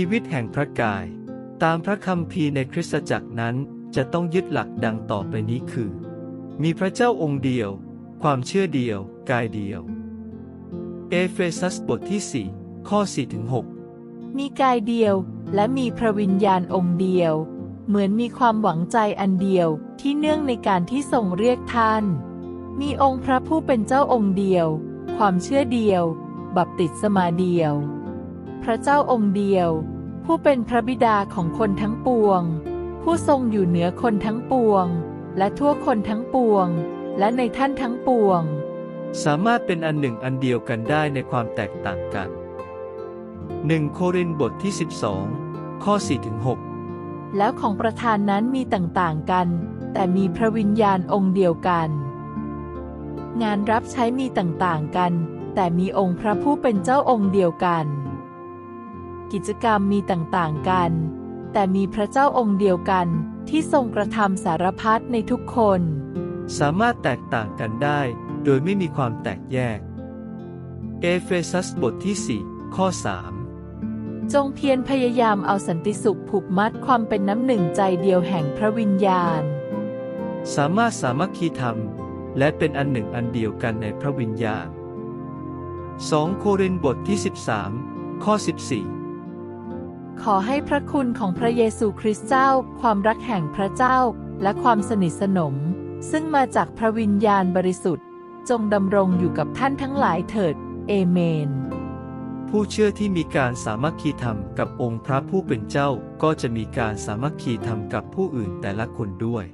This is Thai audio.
ชีวิตแห่งพระกาย ตามพระคัมภีร์ในคริสตจักรนั้นจะต้องยึดหลักดังต่อไปนี้คือ มีพระเจ้าองค์เดียว ความเชื่อเดียว กายเดียว เอเฟซัสบทที่ 4 ข้อ4ถึง6มีกายเดียวและมีพระวิญญาณองค์เดียว เหมือนมีความหวังใจอันเดียวที่เนื่องในการที่ทรงเรียกท่าน มีองค์พระผู้เป็นเจ้าองค์เดียว ความเชื่อเดียว บัพติศมาเดียว พระเจ้าองค์เดียว ผู้เป็นพระบิดาของคนทั้งปวง ผู้ทรงอยู่เหนือคนทั้งปวง และทั่วคนทั้งปวง และในท่านทั้งปวง สามารถเป็นอันหนึ่งอันเดียวกันได้ในความแตกต่างกัน 1 โครินธ์บทที่ 12 ข้อ4ถึง6แล้วของประธานนั้นมีต่างๆกัน แต่มีพระวิญญาณองค์เดียวกัน งานรับใช้มีต่างๆกัน แต่มีองค์พระผู้เป็นเจ้าองค์เดียวกัน กิจกรรมมีต่างๆกัน แต่มีพระเจ้าองค์เดียวกันที่ทรงกระทำสารพัดในทุกคน สามารถแตกต่างกันได้ โดยไม่มีความแตกแยก เอเฟซัสบทที่ 4 ข้อ 3 จงเพียรพยายามเอาสันติสุขผูกมัดความเป็นน้ำหนึ่งใจเดียวแห่งพระวิญญาณ สามารถสามัคคีธรรม และเป็นอันหนึ่งอันเดียวกันในพระวิญญาณ 2 โครินธ์บทที่ 13 ข้อ 14 ขอให้พระคุณของพระเยซูคริสต์เจ้า ความรักแห่งพระเจ้า และความสนิทสนม ซึ่งมาจากพระวิญญาณบริสุทธิ์ จงดำรงอยู่กับท่านทั้งหลายเถิด เอเมน ผู้เชื่อที่มีการสามัคคีธรรมกับองค์พระผู้เป็นเจ้าก็จะมีการสามัคคีธรรมกับผู้อื่นแต่ละคนด้วย